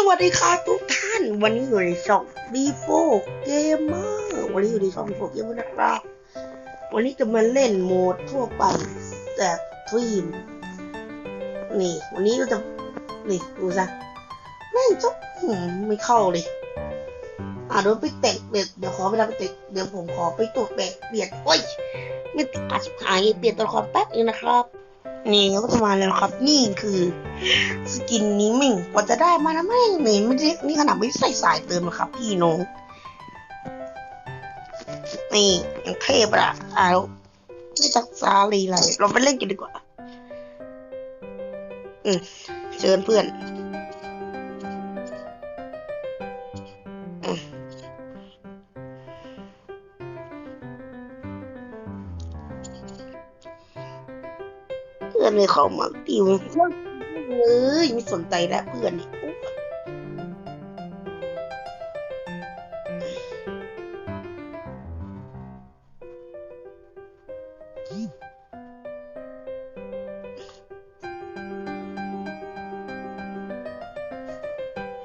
สวัสดีครับทุกท่าน วันนี้อยู่ในช่อง B4 Gamer วันนี้อยู่ในช่อง B4 Gamer นะครับ วันนี้จะมาเล่นโหมดทั่วไปแต่ทรีม นี่ วันนี้เราจะ นี่ ดูซะแม่งจ๊บไม่เข้าเลย อะเดี๋ยวไปเตะเดี๋ยวเดี๋ยวขอเวลาไปเตะเดี๋ยวผมขอไปตรวจแบบเปลี่ยนโอ้ย ไม่ติดอาชิบหายเปลี่ยนตัวละครแป๊บนึงนะครับ นี่ก็จะมาแล้วครับ นี่คือสกินนี้มิ่งกว่าจะได้มานะแม่งเหม็นไม่ได้นี่ขนาดไม่ได้ใส่สายเติมนะครับ พี่น้องนี่ยังเทพอะอะแล้วจะจักซาลีอะไรเราไปเล่นกันดีกว่า อืมเชิญเพื่อน เพื่อนไม่เข้ามาติวเอนเลยไม่สนใจแล้วเพื่อนนี่อุ๊ย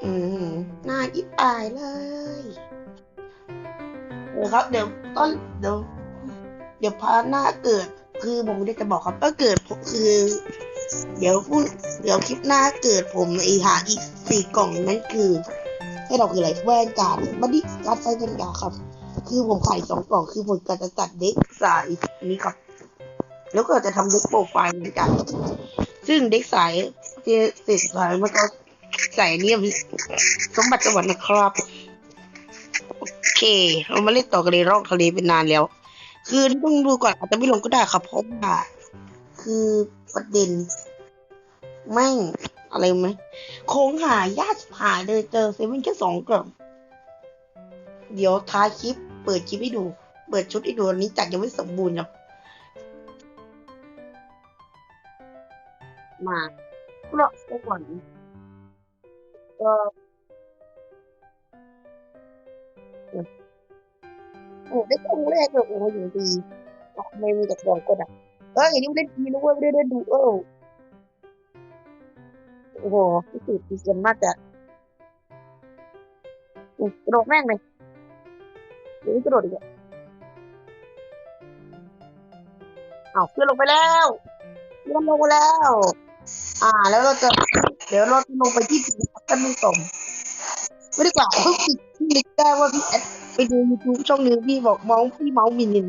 อืมน่าอิบอายเลยเดี๋ยวครับ เดี๋ยวต้นเดี๋ยว เดี๋ยวพาหน้าเกิด คือผมได้จะบอกครับก็เกิดคือ เดี๋ยวพูดเดี๋ยวคลิปหน้าเกิดผมไอหาอีกสี่กล่องนั่นคือ ให้เราคืออะไรแว่นการ์ดบัดดี้การ์ดไฟเป็นยาครับ คือผมขายสองกล่องคือผมก็จะจัดเด็กสายนี้ครับ แล้วก็จะทำเด็กโปรไฟล์เหมือนกัน ซึ่งเด็กสายที่ติดสายมันก็ใส่เนี่ยสมบัติจังหวัดนะครับ โอเค เรามาเล่นต่อกันเลยร่องทะเลเป็นนานแล้ว คือต้องดูก่อนอาจจะไม่ลงก็ได้ครับเพราะว่าคือประเด็นแม่งอะไรไหมโค้งหายากหายเลยเจอเซเว่นแค่สองกล่องเดี๋ยวท้ายคลิป เปิดคลิปให้ดู เปิดชุดให้ดูอันนี้จัดยังไม่สมบูรณ์ครับมาเพราะก่อนก็ โอ้ได้กล่องแรกเลยโอ้อยู่ดีไมมีแต่กล่องก็ดับเอ้ยนี่เล่นดีนะเว้ยไม่ได้ดูเออโอ้โหพิสูจน์ดีเกินมากอะกระโดดแม่งเลยเดี๋ยวนี้กระโดดอีกอะอ้าเพื่อนลงไปแล้วเพื่อนลงไปแล้ว อ่า แล้วเราจะ เดี๋ยวเราจะลงไปที่ผิวกันไม่สมไม่ได้กว่าเพิ่งปิดที่ลิกได้ว่าพี่แอด ไปดูยูทูบช่องหนึงพี่บอกเมาส์พี่เมาส์มินิน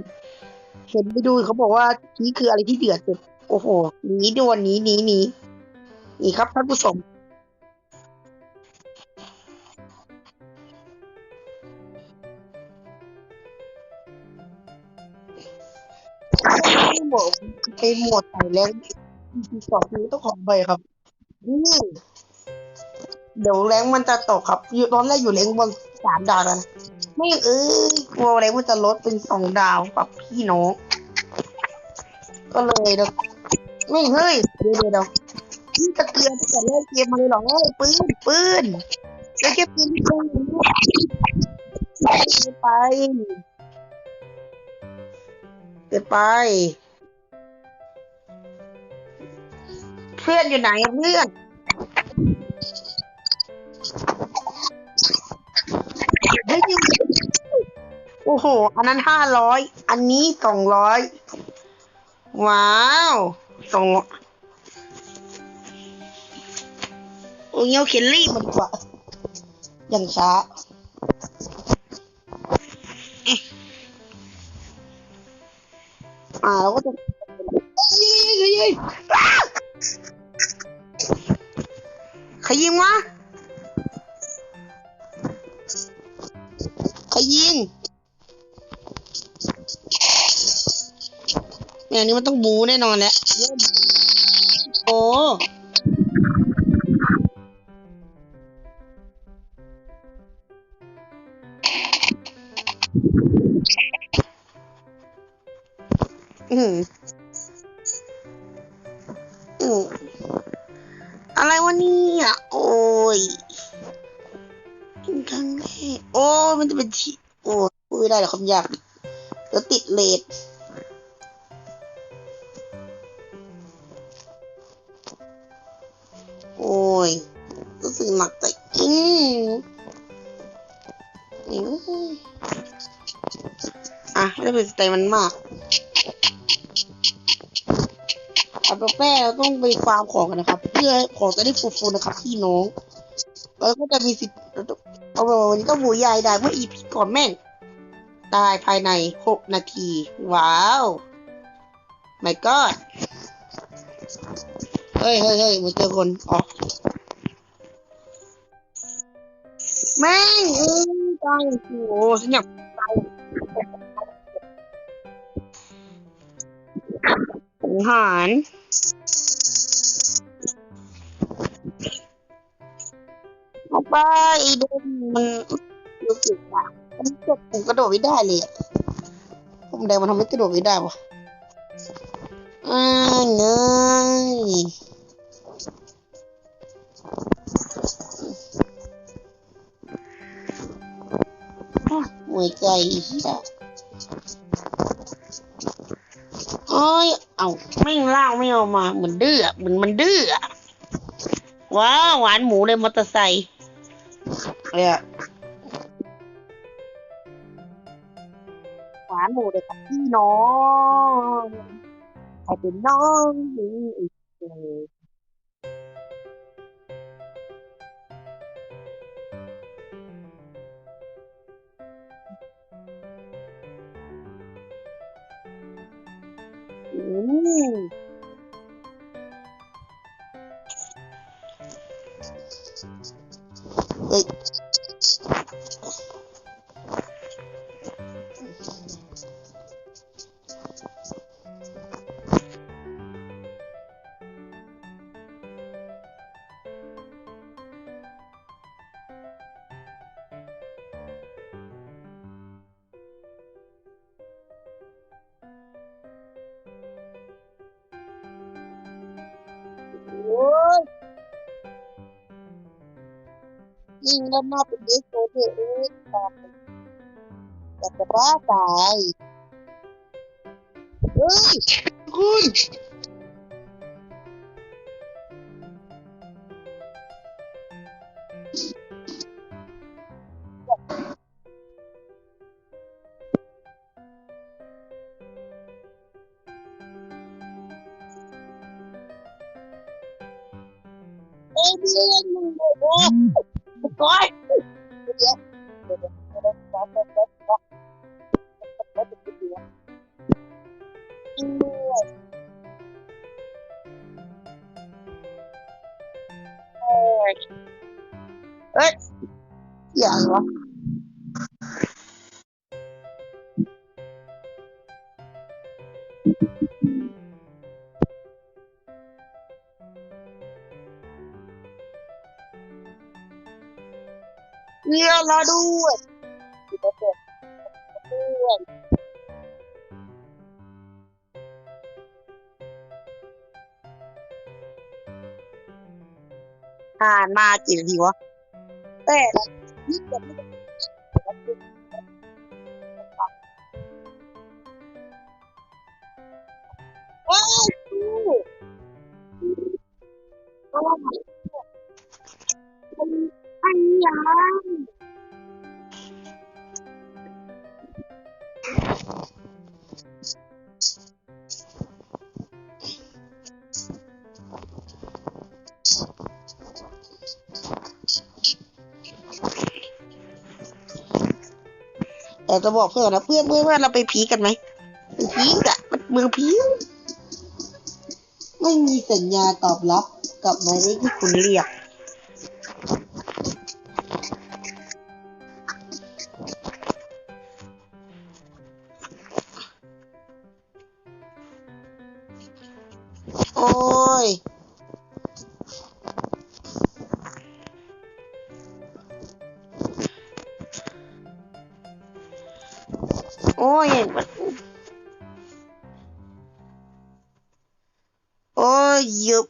เห็นไปดูเขาบอกว่านี่คืออะไรที่เดือดสุดโอ้โหหนีดวนหนีหนีหนีหนีครับท่านผู้ชมหมดไปหมดใส่แล้วทีสองทีต้องขอไปครับนี่เดี๋ยวแรงมันจะตกครับอยู่ตอนแรกอยู่แรงบนสามดาวแล้วนะ ไม่เอ้ยกลัวแรงมันจะลดเป็นสองดาวกับพี่น้องก็เลยเดี๋ยวไม่เฮ้ยเดี๋ยวเดี๋ยวเดี๋ยวพี่ตะเกียบแต่เล่นเกมมาเลยหรอปืนปืนแล้วเก็บปืนปืนไปเกิดไป เพื่อนอยู่ไหนเพื่อน โอ้โห อันนั้นห้าร้อย อันนี้สองร้อย ว้าวสองโอ้ยเอาเขียนรีบมันกว่า อย่างช้าอ่าเราก็จะเฮ้ยเฮ้ยเฮ้ยอ้าใครยิงวะใครยิง เนี่ยอันนี้มันต้องบูแน่นอนแหละโอ้อืมอืมอะไรวะเนี่ยโอ้ยเป็นครั้งแรกโอ้ มันจะเป็นที่โอ้ยได้หรอกคำหยาบเดี๋ยวติดเลท โอ้ยรู้สึกหนักใจอืมอืมอะไม่ได้เป็นสไตล์มันมากอาตัวแป้เราต้องไปฟาร์มของกันนะครับ เพื่อของจะได้ฟูๆนะครับพี่น้องแล้วก็จะมีสิทธิ์เอาวันนี้ต้องบูยายได้เมื่ออีพีก่อนแม่งตายภายในหกนาที ว้าว my god เฮ้ยเฮ้ยเฮ้ยมาเจอคนอ๋อ แม่งเอ้ยตายโอ้โหฉันอยากตายอาหารเอาไปเดินมันรู้สึกว่ามันกดผมกระโดดไม่ได้เลยอะผมแดงมันทำให้กระโดดไม่ได้ปะอ่าเงย อะหัวใจเฮียโอ้ย เอาไม่งล่าไม่เอามา เหมือนดื้อเหมือนมันดื้อว้าวหวานหมูเลยมอเตอร์ไซค์เนี่ยหวานหมูเลยกับพี่น้องใครเป็นน้องนี่อีกเลย Ingin natin episode 8 topic. Ito ba, tay? Uy! Good! Oh! god! Alright. Let's. Yeah. เพื่อแล้วด้วยผ่านมาจีนทีวะแต่นี่เกิด จะบอกเพื่อนนะเพื่อนเพื่อนว่าเราไปพีกันไหมไปพีกอะมันเมืองพีไม่มีสัญญาตอบรับกับหมายเลขที่คุณเรียก you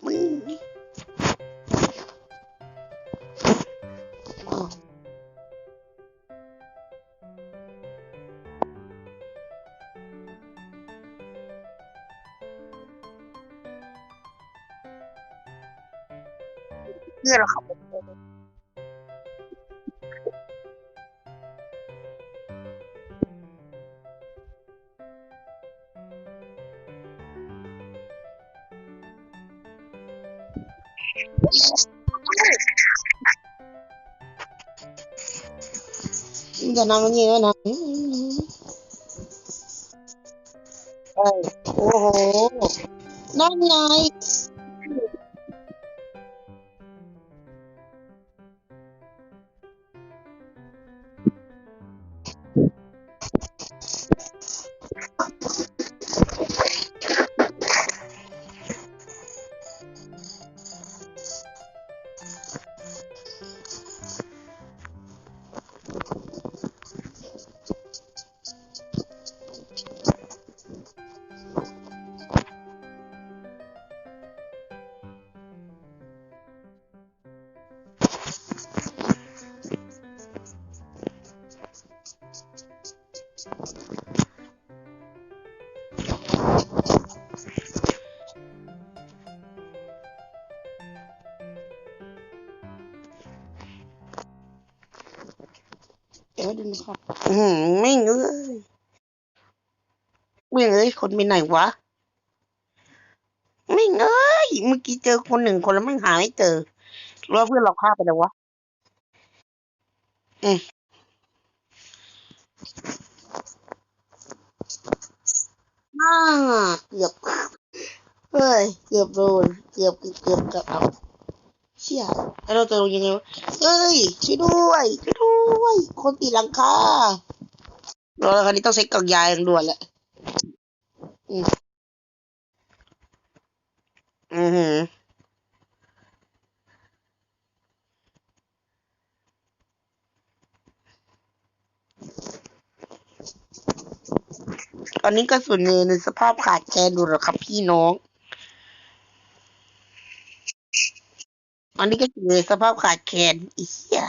จะนำมันเยอะนะโอ้โหนั่นไง วดูนะครับอืมไม่เอ้ยไม่งเอ้ยคนไปไหนวะ ไม่เอ้ยเมื่อกี้เจอคนหนึ่งคนแล้วไม่หาไม่เจอหรือว่าเพื่อนเราฆ่าไปแล้ววะ อืมอ่าเกือบเฮ้ยเกือบโดนเกือบเกือบเกือบเกือบเอา เชี่ยแล้วเราจะลงยังไงวะ เฮ้ย ช่วยด้วยช่วยด้วย คนตีหลังคาเราคราวนี้ต้องเซ็ตกล่องยาอย่างด่วนแหละอืมอือหือตอนนี้ก็ส่วนเนในสภาพขาดแคลนดูหรอครับพี่น้อง อันนี้ก็คือสภาพขาดแคลนอีเหี้ย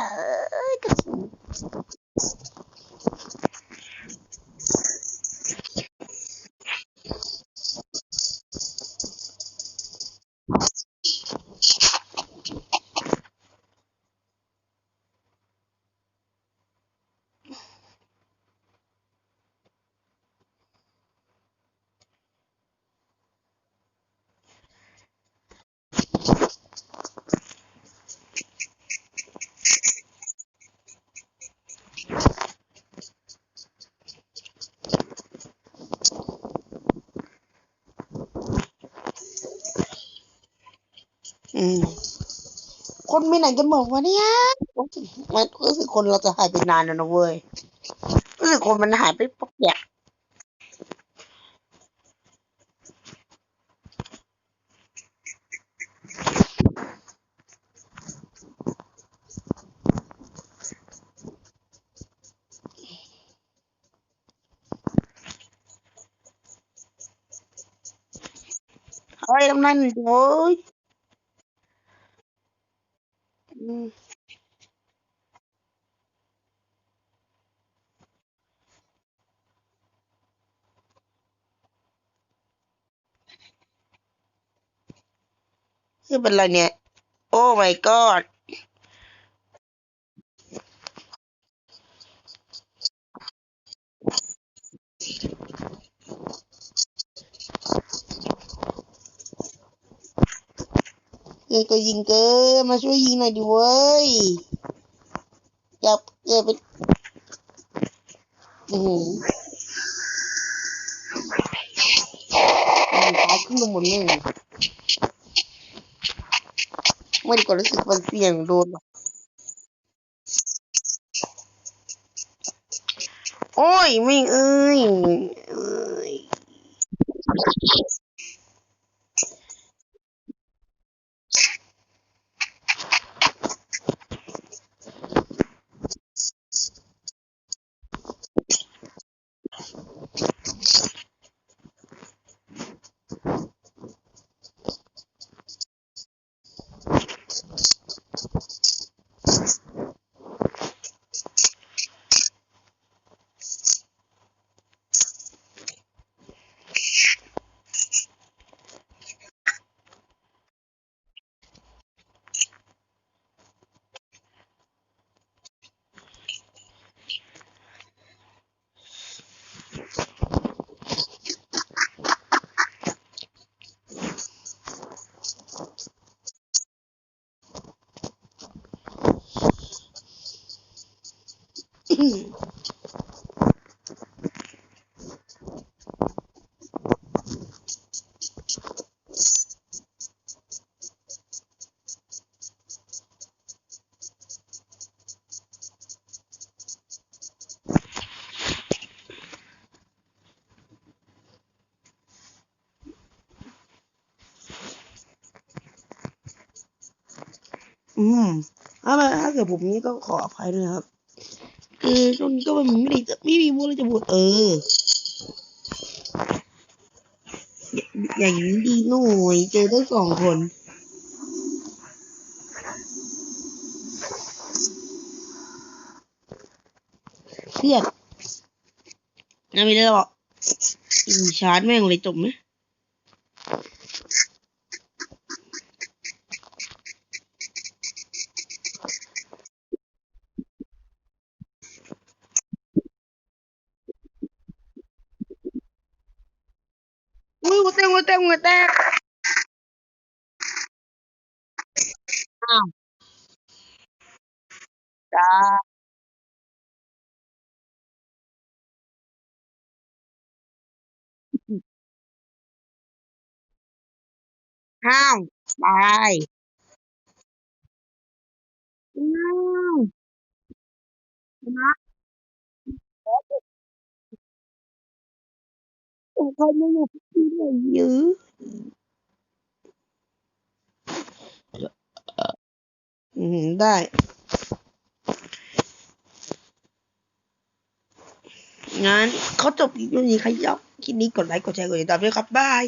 อืม คนไปไหนกันหมดวะเนี่ยมันรู้สึกคนเราจะหายไปนานแล้วนะเว้ย รู้สึกคนมันหายไปปอกแยกเฮ้ยทำนั่นโว้ย คือเป็นไรเนี่ย โอ้ my god กินก็ยิงเกินมาช่วยยิงหน่อยดิเว้ยอย่าอย่าไปอือหืมตายขึ้นมาหมดเลยไม่ได้ก็รู้สึกมันเสี่ยงโดนหรอกโอ้ยไม่เอ้ยเอ้ย อืมถ้ามาถ้าเกิดผมนี้ก็ขออภัยด้วยครับ คือช่วงนี้ก็มันไม่ได้จะไม่มีมูลจะพูดเออ อย่างนี้ดีหน่อยเจอได้สองคนเครียดน่าไม่ได้หรอกอีชาร์จแม่งเลยจบไหมอุ้ย หัวแตกหัวแตกหัว แต่เขาไม่อยากกินอะไรเยอะอืมได้ งั้นเขาจบคลิปนี้ใครชอบคลิปนี้กดไลค์กดแชร์กดติดตามด้วยครับ บาย